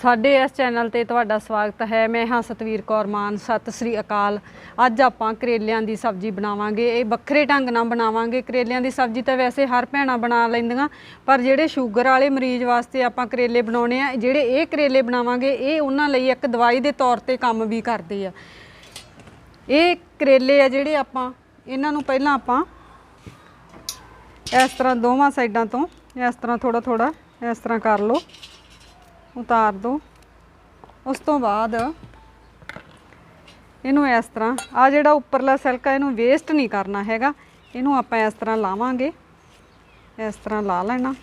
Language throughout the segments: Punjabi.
ਸਾਡੇ ਇਸ ਚੈਨਲ ਤੇ ਤੁਹਾਡਾ ਸਵਾਗਤ ਹੈ। ਮੈਂ ਹਾਂ ਸਤਵੀਰ ਕੌਰ ਮਾਨ। ਸਤਿ ਸ੍ਰੀ ਅਕਾਲ। ਅੱਜ ਆਪਾਂ ਕਰੇਲਿਆਂ ਦੀ ਸਬਜ਼ੀ ਬਣਾਵਾਂਗੇ। ਇਹ ਵੱਖਰੇ ਢੰਗ ਨਾਲ ਬਣਾਵਾਂਗੇ। ਕਰੇਲਿਆਂ ਦੀ ਸਬਜ਼ੀ ਤਾਂ ਵੈਸੇ ਹਰ ਭੈਣਾਂ ਬਣਾ ਲੈਂਦੀਆਂ, ਪਰ ਜਿਹੜੇ ਸ਼ੂਗਰ ਵਾਲੇ ਮਰੀਜ਼ ਵਾਸਤੇ ਆਪਾਂ ਕਰੇਲੇ ਬਣਾਉਣੇ ਆ, ਜਿਹੜੇ ਇਹ ਕਰੇਲੇ ਬਣਾਵਾਂਗੇ, ਇਹ ਉਹਨਾਂ ਲਈ ਇੱਕ ਦਵਾਈ ਦੇ ਤੌਰ ਤੇ ਕੰਮ ਵੀ ਕਰਦੇ ਆ। ਇਹ ਕਰੇਲੇ ਆ ਜਿਹੜੇ ਆਪਾਂ, ਇਹਨਾਂ ਨੂੰ ਪਹਿਲਾਂ ਆਪਾਂ ਇਸ ਤਰ੍ਹਾਂ ਦੋਵਾਂ ਸਾਈਡਾਂ ਤੋਂ, ਇਸ ਤਰ੍ਹਾਂ ਥੋੜਾ ਥੋੜਾ ਇਸ ਤਰ੍ਹਾਂ ਕਰ ਲਓ। ਉਤਾਰ ਦਿਓ ਉਸ ਤੋਂ ਬਾਅਦ ਇਹਨੂੰ ਇਸ ਤਰ੍ਹਾਂ, ਆ ਜਿਹੜਾ ਉੱਪਰਲਾ ਸਿਲਕਾ ਇਹਨੂੰ ਵੇਸਟ ਨਹੀਂ ਕਰਨਾ ਹੈਗਾ, ਇਹਨੂੰ ਆਪਾਂ ਇਸ ਤਰ੍ਹਾਂ ਲਾਵਾਂਗੇ। ਇਸ ਤਰ੍ਹਾਂ ਲਾ ਲੈਣਾ।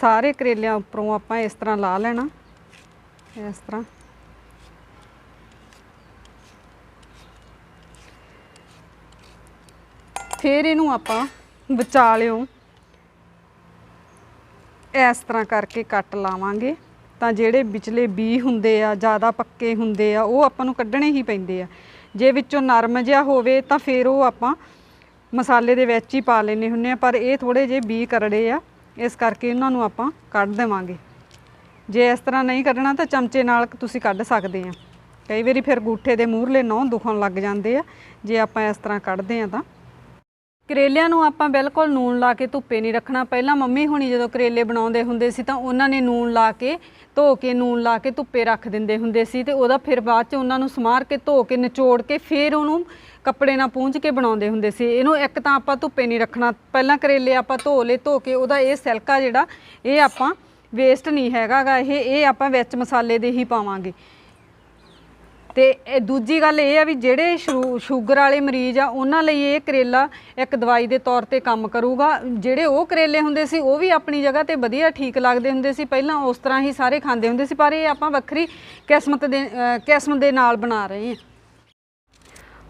ਸਾਰੇ ਕਰੇਲਿਆਂ ਉੱਪਰੋਂ ਆਪਾਂ ਇਸ ਤਰ੍ਹਾਂ ਲਾ ਲੈਣਾ। ਇਸ ਤਰ੍ਹਾਂ। ਫਿਰ ਇਹਨੂੰ ਆਪਾਂ ਵਿਚਾਲਿਓ। ਇਸ ਤਰ੍ਹਾਂ ਕਰਕੇ ਕੱਟ ਲਾਵਾਂਗੇ। ਤਾਂ ਜਿਹੜੇ ਵਿਚਲੇ ਬੀ ਹੁੰਦੇ ਆ, ਜ਼ਿਆਦਾ ਪੱਕੇ ਹੁੰਦੇ ਆ, ਉਹ ਆਪਾਂ ਨੂੰ ਕੱਢਣੇ ਹੀ ਪੈਂਦੇ ਆ। ਜੇ ਵਿੱਚੋਂ ਨਰਮ ਜਿਹਾ ਹੋਵੇ ਤਾਂ ਫਿਰ ਉਹ ਆਪਾਂ ਮਸਾਲੇ ਦੇ ਵਿੱਚ ਹੀ ਪਾ ਲੈਨੇ ਹੁੰਨੇ ਆ, ਪਰ ਇਹ ਥੋੜੇ ਜਿਹੇ ਬੀ ਕਰੜੇ ਆ, ਇਸ ਕਰਕੇ ਉਹਨਾਂ ਨੂੰ ਆਪਾਂ ਕੱਢ ਦੇਵਾਂਗੇ। ਜੇ ਇਸ ਤਰ੍ਹਾਂ ਨਹੀਂ ਕੱਢਣਾ ਤਾਂ ਚਮਚੇ ਨਾਲ ਤੁਸੀਂ ਕੱਢ ਸਕਦੇ ਆ। ਕਈ ਵਾਰੀ ਫਿਰ ਗੂਠੇ ਦੇ ਮੂਹਰਲੇ ਨੌ ਦੁਖਣ ਲੱਗ ਜਾਂਦੇ ਆ, ਜੇ ਆਪਾਂ ਇਸ ਤਰ੍ਹਾਂ ਕੱਢਦੇ ਆ ਤਾਂ। ਕਰੇਲਿਆਂ ਨੂੰ ਆਪਾਂ ਬਿਲਕੁਲ ਨੂਣ ਲਾ ਕੇ ਧੁੱਪੇ ਨਹੀਂ ਰੱਖਣਾ। ਪਹਿਲਾਂ ਮੰਮੀ ਹੁਣੀ ਜਦੋਂ ਕਰੇਲੇ ਬਣਾਉਂਦੇ ਹੁੰਦੇ ਸੀ ਤਾਂ ਉਹਨਾਂ ਨੇ ਨੂਣ ਲਾ ਕੇ, ਧੋ ਕੇ ਨੂਣ ਲਾ ਕੇ ਧੁੱਪੇ ਰੱਖ ਦਿੰਦੇ ਹੁੰਦੇ ਸੀ ਤੇ ਉਹਦਾ ਫਿਰ ਬਾਅਦ ਚ ਉਹਨਾਂ ਨੂੰ ਸਮਾਰ ਕੇ ਧੋ ਕੇ ਨਿਚੋੜ ਕੇ ਫਿਰ ਉਹਨੂੰ ਕੱਪੜੇ ਨਾਲ ਪੂੰਝ ਕੇ ਬਣਾਉਂਦੇ ਹੁੰਦੇ ਸੀ। ਇਹਨੂੰ ਇੱਕ ਤਾਂ ਆਪਾਂ ਧੁੱਪੇ ਨਹੀਂ ਰੱਖਣਾ। ਪਹਿਲਾਂ ਕਰੇਲੇ ਆਪਾਂ ਧੋ ਲਏ, ਧੋ ਕੇ ਉਹਦਾ ਇਹ ਸਿਲਕਾ ਜਿਹੜਾ, ਇਹ ਆਪਾਂ ਵੇਸਟ ਨਹੀਂ ਹੈਗਾਗਾ। ਇਹ ਇਹ ਆਪਾਂ ਵਿੱਚ ਮਸਾਲੇ ਦੇ ਹੀ ਪਾਵਾਂਗੇ। ਤੇ ਇਹ ਦੂਜੀ ਗੱਲ ਇਹ ਆ ਵੀ ਜਿਹੜੇ ਸ਼ੂ- ਸ਼ੂਗਰ ਵਾਲੇ ਮਰੀਜ਼ ਆ, ਉਹਨਾਂ ਲਈ ਇਹ ਕਰੇਲਾ ਇੱਕ ਦਵਾਈ ਦੇ ਤੌਰ ਤੇ ਕੰਮ ਕਰੂਗਾ। ਜਿਹੜੇ ਉਹ ਕਰੇਲੇ ਹੁੰਦੇ ਸੀ, ਉਹ ਵੀ ਆਪਣੀ ਜਗ੍ਹਾ ਤੇ ਵਧੀਆ ਠੀਕ ਲੱਗਦੇ ਹੁੰਦੇ ਸੀ। ਪਹਿਲਾਂ ਉਸ ਤਰ੍ਹਾਂ ਹੀ ਸਾਰੇ ਖਾਂਦੇ ਹੁੰਦੇ ਸੀ, ਪਰ ਇਹ ਆਪਾਂ ਵੱਖਰੀ ਕਿਸਮਤ ਦੇ ਕਿਸਮ ਦੇ ਨਾਲ ਬਣਾ ਰਹੇ ਹਾਂ।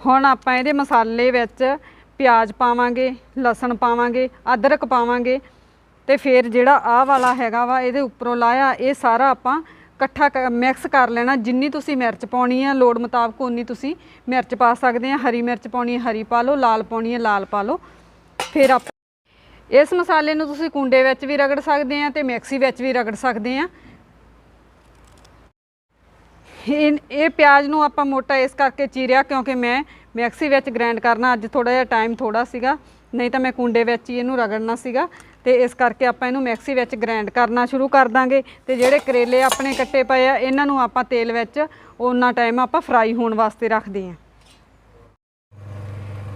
ਹੁਣ ਆਪਾਂ ਇਹਦੇ ਮਸਾਲੇ ਵਿੱਚ ਪਿਆਜ਼ ਪਾਵਾਂਗੇ, ਲਸਣ ਪਾਵਾਂਗੇ, ਅਦਰਕ ਪਾਵਾਂਗੇ ਤੇ ਫਿਰ ਜਿਹੜਾ ਆਹ ਵਾਲਾ ਹੈਗਾ ਵਾ, ਇਹਦੇ ਉੱਪਰੋਂ ਲਾਇਆ, ਇਹ ਸਾਰਾ ਆਪਾਂ ਇਕੱਠਾ ਮਿਕਸ ਕਰ ਲੈਣਾ, ਜਿੰਨੀ ਤੁਸੀਂ ਮਿਰਚ ਪਾਉਣੀ ਆ, ਲੋੜ ਮੁਤਾਬਕ ਉਨੀ ਤੁਸੀਂ ਮਿਰਚ ਪਾ ਸਕਦੇ ਆ। ਹਰੀ ਮਿਰਚ ਪਾਉਣੀ ਹੈ ਹਰੀ ਪਾ ਲਓ, ਲਾਲ ਪਾਉਣੀ ਹੈ ਲਾਲ ਪਾ ਲਓ। ਫਿਰ ਆਪ ਇਸ ਮਸਾਲੇ ਨੂੰ ਤੁਸੀਂ ਕੁੰਡੇ ਵਿੱਚ ਵੀ ਰਗੜ ਸਕਦੇ ਆ ਤੇ ਮਿਕਸੀ ਵਿੱਚ ਵੀ ਰਗੜ ਸਕਦੇ ਆ। ਇਹ ਇਹ ਪਿਆਜ਼ ਨੂੰ ਆਪਾਂ ਮੋਟਾ ਇਸ ਕਰਕੇ ਚੀਰਿਆ ਕਿਉਂਕਿ ਮੈਂ ਮਿਕਸੀ ਵਿੱਚ ਗ੍ਰਾਈਂਡ ਕਰਨਾ, ਅੱਜ ਥੋੜਾ ਜਿਹਾ ਟਾਈਮ ਥੋੜਾ ਸੀਗਾ, ਨਹੀਂ ਤਾਂ ਮੈਂ ਕੁੰਡੇ ਵਿੱਚ ਹੀ ਇਹਨੂੰ ਰਗੜਨਾ ਸੀਗਾ। ਤੇ ਇਸ ਕਰਕੇ ਆਪਾਂ ਇਹਨੂੰ ਮਿਕਸੀ ਵਿੱਚ ਗ੍ਰਾਈਂਡ ਕਰਨਾ ਸ਼ੁਰੂ ਕਰ ਦਾਂਗੇ ਤੇ ਜਿਹੜੇ ਕਰੇਲੇ ਆਪਣੇ ਕੱਟੇ ਪਏ ਆ, ਇਹਨਾਂ ਨੂੰ ਆਪਾਂ ਤੇਲ ਵਿੱਚ ਉਹਨਾਂ ਟਾਈਮ ਆਪਾਂ ਫਰਾਈ ਹੋਣ ਵਾਸਤੇ ਰੱਖਦੇ ਹਾਂ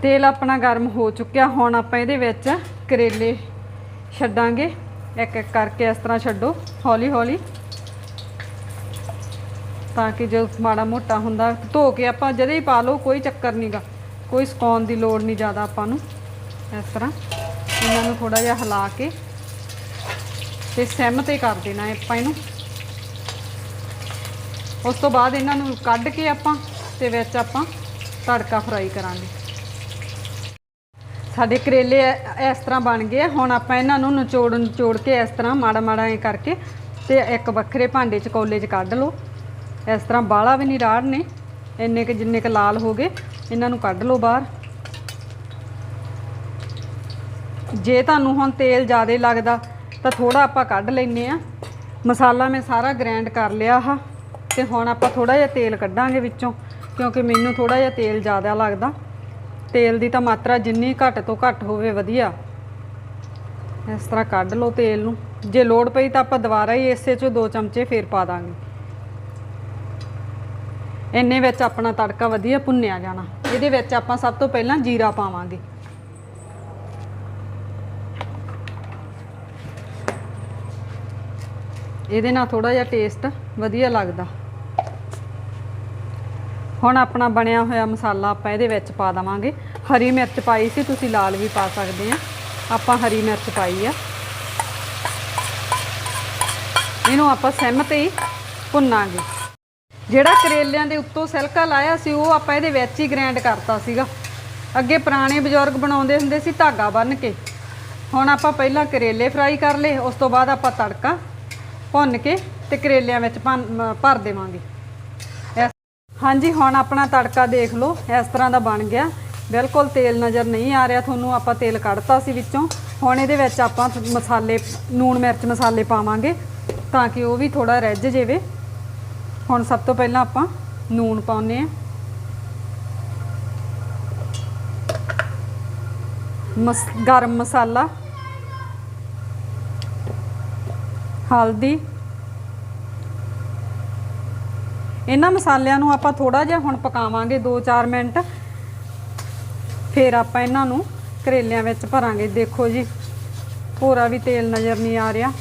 ਤੇਲ ਆਪਣਾ ਗਰਮ ਹੋ ਚੁੱਕਿਆ, ਹੁਣ ਆਪਾਂ ਇਹਦੇ ਵਿੱਚ ਕਰੇਲੇ ਛੱਡਾਂਗੇ। ਇੱਕ ਇੱਕ ਕਰਕੇ ਇਸ ਤਰ੍ਹਾਂ ਛੱਡੋ, ਹੌਲੀ ਹੌਲੀ। ਤਾਂ ਕਿ ਜੋ ਮਾੜਾ ਮੋਟਾ ਹੁੰਦਾ, ਧੋ ਕੇ ਆਪਾਂ ਜਦੇ ਹੀ ਪਾ ਲਓ, ਕੋਈ ਚੱਕਰ ਨਹੀਂਗਾ ਕੋਈ ਸੁਕਾਉਣ ਦੀ ਲੋੜ ਨਹੀਂ ਜ਼ਿਆਦਾ ਆਪਾਂ ਨੂੰ, ਇਸ ਤਰ੍ਹਾਂ। ਇਹਨਾਂ ਨੂੰ ਥੋੜਾ ਜਿਹਾ ਹਿਲਾ ਕੇ ਤੇ ਸਿਮ ਤੇ ਕਰ ਦੇਣਾ ਹੈ ਆਪਾਂ ਇਹਨੂੰ। ਉਸ ਤੋਂ ਬਾਅਦ ਇਹਨਾਂ ਨੂੰ ਕੱਢ ਕੇ ਆਪਾਂ ਤੇ ਵਿੱਚ ਆਪਾਂ ਤੜਕਾ ਫਰਾਈ ਕਰਾਂਗੇ। ਸਾਡੇ ਕਰੇਲੇ ਇਸ ਤਰ੍ਹਾਂ ਬਣ ਗਏ ਹੁਣ ਆਪਾਂ ਇਹਨਾਂ ਨੂੰ ਨਿਚੋੜ ਨਿਚੋੜ ਕੇ ਇਸ ਤਰ੍ਹਾਂ ਮਾੜਾ ਮਾੜਾ ਐ ਕਰਕੇ ਤੇ ਇੱਕ ਵੱਖਰੇ ਭਾਂਡੇ 'ਚ ਕੌਲੇ 'ਚ ਕੱਢ ਲਓ। ਇਸ ਤਰ੍ਹਾਂ ਬਾਲਾ ਵੀ ਨਹੀਂ ਰਾੜਨੇ ਇੰਨੇ ਕਿ ਜਿੰਨੇ ਕ ਲਾਲ ਹੋ ਗਏ, ਇਹਨਾਂ ਨੂੰ ਕੱਢ ਲਓ ਬਾਹਰ। ਜੇ ਤੁਹਾਨੂੰ ਹੁਣ ਤੇਲ ਜ਼ਿਆਦਾ ਲੱਗਦਾ ਤਾਂ ਥੋੜਾ ਆਪਾਂ ਕੱਢ ਲੈਨੇ ਆ ਮਸਾਲਾ ਮੈਂ ਸਾਰਾ ਗ੍ਰਾਈਂਡ ਕਰ ਲਿਆ ਆ ਤੇ ਹੁਣ ਆਪਾਂ ਥੋੜਾ ਜਿਹਾ ਤੇਲ ਕੱਢਾਂਗੇ ਵਿੱਚੋਂ, ਕਿਉਂਕਿ ਮੈਨੂੰ ਥੋੜਾ ਜਿਹਾ ਤੇਲ ਜ਼ਿਆਦਾ ਲੱਗਦਾ। ਤੇਲ ਦੀ ਤਾਂ ਮਾਤਰਾ ਜਿੰਨੀ ਘੱਟ ਤੋਂ ਘੱਟ ਹੋਵੇ ਵਧੀਆ। ਇਸ ਤਰ੍ਹਾਂ ਕੱਢ ਲਓ ਤੇਲ ਨੂੰ। ਜੇ ਲੋੜ ਪਈ ਤਾਂ ਆਪਾਂ ਦੁਬਾਰਾ ਹੀ ਇਸੇ ਚੋਂ ਦੋ ਚਮਚੇ ਫੇਰ ਪਾ ਦਾਂਗੇ। ਇੰਨੇ ਵਿੱਚ ਆਪਣਾ ਤੜਕਾ ਵਧੀਆ ਭੁੰਨਿਆ ਜਾਣਾ। ਇਹਦੇ ਵਿੱਚ ਆਪਾਂ ਸਭ ਤੋਂ ਪਹਿਲਾਂ ਜੀਰਾ ਪਾਵਾਂਗੇ। ਇਹਦੇ ਨਾਲ ਥੋੜਾ ਜਿਹਾ ਟੇਸਟ ਵਧੀਆ ਲੱਗਦਾ। ਹੁਣ ਆਪਣਾ ਬਣਿਆ ਹੋਇਆ ਮਸਾਲਾ ਆਪਾਂ ਇਹਦੇ ਵਿੱਚ ਪਾ ਦਵਾਂਗੇ। ਹਰੀ ਮਿਰਚ ਪਾਈ ਸੀ, ਤੁਸੀਂ ਲਾਲ ਵੀ ਪਾ ਸਕਦੇ ਆ। ਆਪਾਂ ਹਰੀ ਮਿਰਚ ਪਾਈ ਆ। ਇਹਨੂੰ ਆਪਾਂ ਸਿਮ ਤੇ ਹੀ ਭੁੰਨਾਂਗੇ। ਜਿਹੜਾ ਕਰੇਲਿਆਂ ਦੇ ਉੱਤੋਂ ਸਿਲਕਾ ਲਾਇਆ ਸੀ, ਉਹ ਆਪਾਂ ਇਹਦੇ ਵਿੱਚ ਹੀ ਗ੍ਰਾਈਂਡ ਕਰਤਾ ਸੀਗਾ। ਅੱਗੇ ਪੁਰਾਣੇ ਬਜ਼ੁਰਗ ਬਣਾਉਂਦੇ ਹੁੰਦੇ ਸੀ, ਧਾਗਾ ਬੰਨ੍ਹ ਕੇ। ਹੁਣ ਆਪਾਂ ਪਹਿਲਾਂ ਕਰੇਲੇ ਫਰਾਈ ਕਰ ਲਏ, ਉਸ ਤੋਂ ਬਾਅਦ ਆਪਾਂ ਤੜਕਾ ਭੁੰਨ ਕੇ ਤੇ ਕਰੇਲਿਆਂ ਵਿੱਚ ਭੰਨ- ਭਰ ਦੇਵਾਂਗੇ। ਇਸ- ਹਾਂਜੀ, ਹੁਣ ਆਪਣਾ ਤੜਕਾ ਦੇਖ ਲਓ, ਇਸ ਤਰ੍ਹਾਂ ਦਾ ਬਣ ਗਿਆ। ਬਿਲਕੁਲ ਤੇਲ ਨਜ਼ਰ ਨਹੀਂ ਆ ਰਿਹਾ, ਤੁਹਾਨੂੰ ਆਪਾਂ ਤੇਲ ਕੱਢਤਾ ਸੀ ਵਿੱਚੋਂ। ਹੁਣ ਇਹਦੇ ਵਿੱਚ ਆਪਾਂ ਮਸਾਲੇ ਲੂਣ ਮਿਰਚ ਮਸਾਲੇ ਪਾਵਾਂਗੇ, ਤਾਂ ਕਿ ਉਹ ਵੀ ਥੋੜਾ ਰਿੱਝ ਜਾਵੇ। ਹੁਣ ਸਭ ਤੋਂ ਪਹਿਲਾਂ ਆਪਾਂ ਲੂਣ ਪਾਉਂਦੇ ਹਾਂ। ਮਸ ਗਰਮ ਮਸਾਲਾ ਹਲਦੀ ਇਹਨਾਂ ਮਸਾਲਿਆਂ ਨੂੰ ਆਪਾਂ ਥੋੜਾ ਜਿਹਾ ਹੁਣ ਪਕਾਵਾਂਗੇ 2-4 ਮਿੰਟ। ਫਿਰ ਆਪਾਂ ਇਹਨਾਂ ਨੂੰ ਕਰੇਲਿਆਂ ਵਿੱਚ ਭਰਾਂਗੇ। ਦੇਖੋ ਜੀ ਪੂਰਾ ਵੀ ਤੇਲ ਨਜ਼ਰ ਨਹੀਂ ਆ ਰਿਹਾ।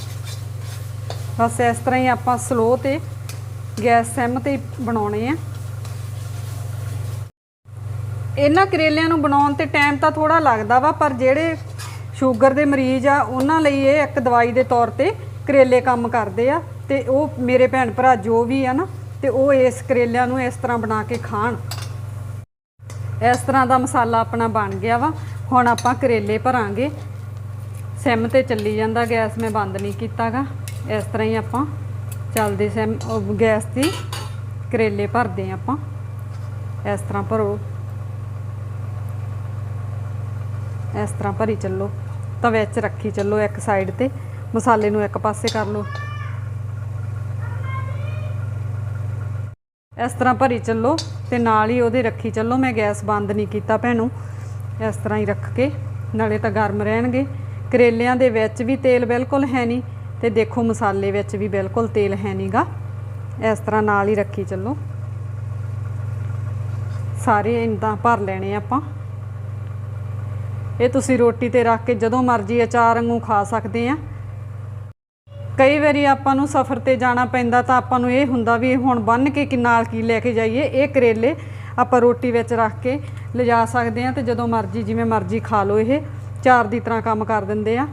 ਬਸ ਇਸ ਤਰ੍ਹਾਂ ਹੀ ਆਪਾਂ ਸਲੋ ਤੇ ਗੈਸ ਸਿਮ ਤੇ ਹੀ ਬਣਾਉਣੇ ਆ। ਇਹਨਾਂ ਕਰੇਲਿਆਂ ਨੂੰ ਬਣਾਉਣ ਤੇ ਟਾਈਮ ਤਾਂ ਥੋੜਾ ਲੱਗਦਾ ਵਾ, ਪਰ ਜਿਹੜੇ ਸ਼ੂਗਰ ਦੇ ਮਰੀਜ਼ ਆ, ਉਹਨਾਂ ਲਈ ਇਹ ਇੱਕ ਦਵਾਈ ਦੇ ਤੌਰ ਤੇ ਕਰੇਲੇ ਕੰਮ ਕਰਦੇ ਆ ਤੇ ਉਹ ਮੇਰੇ ਭੈਣ ਭਰਾ ਜੋ ਵੀ ਆ ਨਾ, ਤੇ ਉਹ ਇਸ ਕਰੇਲਿਆਂ ਨੂੰ ਇਸ ਤਰ੍ਹਾਂ ਬਣਾ ਕੇ ਖਾਣ। ਇਸ ਤਰ੍ਹਾਂ ਦਾ ਮਸਾਲਾ ਆਪਣਾ ਬਣ ਗਿਆ ਵਾ। ਹੁਣ ਆਪਾਂ ਕਰੇਲੇ ਭਰਾਂਗੇ। ਸਿਮ ਤੇ ਚੱਲੀ ਜਾਂਦਾ ਗੈਸ, ਮੈਂ ਬੰਦ ਨਹੀਂ ਕੀਤਾਗਾ। ਇਸ ਤਰ੍ਹਾਂ ਹੀ ਆਪਾਂ ਚੱਲਦੇ ਸਿਮ ਗੈਸ ਦੀ ਕਰੇਲੇ ਭਰਦੇ ਹਾਂ ਆਪਾਂ। ਇਸ ਤਰ੍ਹਾਂ ਭਰੋ। ਇਸ ਤਰ੍ਹਾਂ ਭਰੀ ਚੱਲੋ। ਤਵੇ 'ਚ ਰੱਖੀ ਚੱਲੋ ਇੱਕ ਸਾਈਡ ਤੇ। ਮਸਾਲੇ ਨੂੰ ਇੱਕ ਪਾਸੇ ਕਰ ਲਓ। ਇਸ ਤਰ੍ਹਾਂ ਭਰੀ ਚੱਲੋ ਤੇ ਨਾਲ ਹੀ ਉਹਦੇ ਰੱਖੀ ਚੱਲੋ। ਮੈਂ ਗੈਸ ਬੰਦ ਨਹੀਂ ਕੀਤਾ ਭੈਣੋ। ਇਸ ਤਰ੍ਹਾਂ ਹੀ ਰੱਖ ਕੇ, ਨਾਲੇ ਤਾਂ ਗਰਮ ਰਹਿਣਗੇ। ਕਰੇਲਿਆਂ ਦੇ ਵਿੱਚ ਵੀ ਤੇਲ ਬਿਲਕੁਲ ਹੈ ਨਹੀਂ ਤੇ ਦੇਖੋ ਮਸਾਲੇ ਵਿੱਚ ਵੀ ਬਿਲਕੁਲ ਤੇਲ ਹੈ ਨਹੀਂਗਾ ਇਸ ਤਰ੍ਹਾਂ ਨਾਲ ਹੀ ਰੱਖੀ ਚੱਲੋ। ਸਾਰੇ ਇੰਦਾਂ ਭਰ ਲੈਣੇ ਆਪਾਂ। ਇਹ ਤੁਸੀਂ ਰੋਟੀ ਤੇ ਰੱਖ ਕੇ ਜਦੋਂ ਮਰਜ਼ੀ ਅਚਾਰ ਵਾਂਗੂ ਖਾ ਸਕਦੇ ਆ। ਕਈ ਵਾਰੀ ਆਪਾਂ ਨੂੰ ਸਫ਼ਰ ਤੇ ਜਾਣਾ ਪੈਂਦਾ ਤਾਂ ਆਪਾਂ ਨੂੰ ਇਹ ਹੁੰਦਾ ਵੀ ਹੁਣ ਬੰਨ ਕੇ ਕਿ ਨਾਲ ਕੀ ਲੈ ਕੇ ਜਾਈਏ, ਇਹ ਕਰੇਲੇ ਆਪਾਂ ਰੋਟੀ ਵਿੱਚ ਰੱਖ ਕੇ ਲਿਜਾ ਸਕਦੇ ਆ ਤੇ ਜਦੋਂ ਮਰਜ਼ੀ, ਜਿਵੇਂ ਮਰਜ਼ੀ ਖਾ ਲਓ ਇਹ। ਚਾਰ ਦੀ ਤਰ੍ਹਾਂ ਕੰਮ ਕਰ ਦਿੰਦੇ ਆ।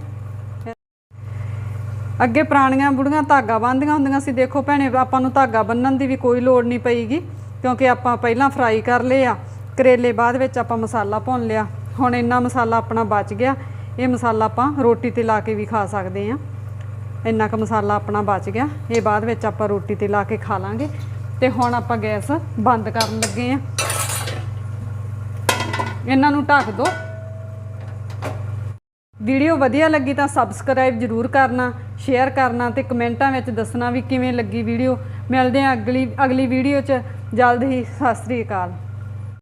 ਅੱਗੇ ਪੁਰਾਣੀਆਂ ਬੁੜੀਆਂ ਧਾਗਾ ਬੰਨ੍ਹਦੀਆਂ ਹੁੰਦੀਆਂ ਸੀ। ਦੇਖੋ ਭੈਣੇ, ਆਪਾਂ ਨੂੰ ਧਾਗਾ ਬੰਨਣ ਦੀ ਵੀ ਕੋਈ ਲੋੜ ਨਹੀਂ ਪਈਗੀ, ਕਿਉਂਕਿ ਆਪਾਂ ਪਹਿਲਾਂ ਫਰਾਈ ਕਰ ਲਏ ਆ ਕਰੇਲੇ ਬਾਅਦ ਵਿੱਚ ਆਪਾਂ ਮਸਾਲਾ ਭੁੰਨ ਲਿਆ। ਹੁਣ ਇੰਨਾ ਮਸਾਲਾ ਆਪਣਾ ਬਚ ਗਿਆ, ਇਹ ਮਸਾਲਾ ਆਪਾਂ ਰੋਟੀ ਤੇ ਲਾ ਕੇ ਵੀ ਖਾ ਸਕਦੇ ਆ ਇੰਨਾ ਕੁ ਮਸਾਲਾ ਆਪਣਾ ਬਚ ਗਿਆ। ਇਹ ਬਾਅਦ ਵਿੱਚ ਆਪਾਂ ਰੋਟੀ ਤੇ ਲਾ ਕੇ ਖਾ ਲਾਂਗੇ। ਤੇ ਹੁਣ ਆਪਾਂ ਗੈਸ ਬੰਦ ਕਰਨ ਲੱਗੇ ਆ। ਇਹਨਾਂ ਨੂੰ ਢੱਕ ਦਿਓ ਵੀਡੀਓ ਵਧੀਆ ਲੱਗੀ ਤਾਂ ਸਬਸਕ੍ਰਾਈਬ ਜਰੂਰ ਕਰਨਾ, ਸ਼ੇਅਰ ਕਰਨਾ ਤੇ ਕਮੈਂਟਾਂ ਵਿੱਚ ਦੱਸਣਾ ਵੀ ਕਿਵੇਂ ਲੱਗੀ ਵੀਡੀਓ। ਮਿਲਦੇ ਹਾਂ ਅਗਲੀ ਅਗਲੀ ਵੀਡੀਓ 'ਚ। ਜਲਦ ਹੀ, ਸਤਿ ਸ੍ਰੀ ਅਕਾਲ।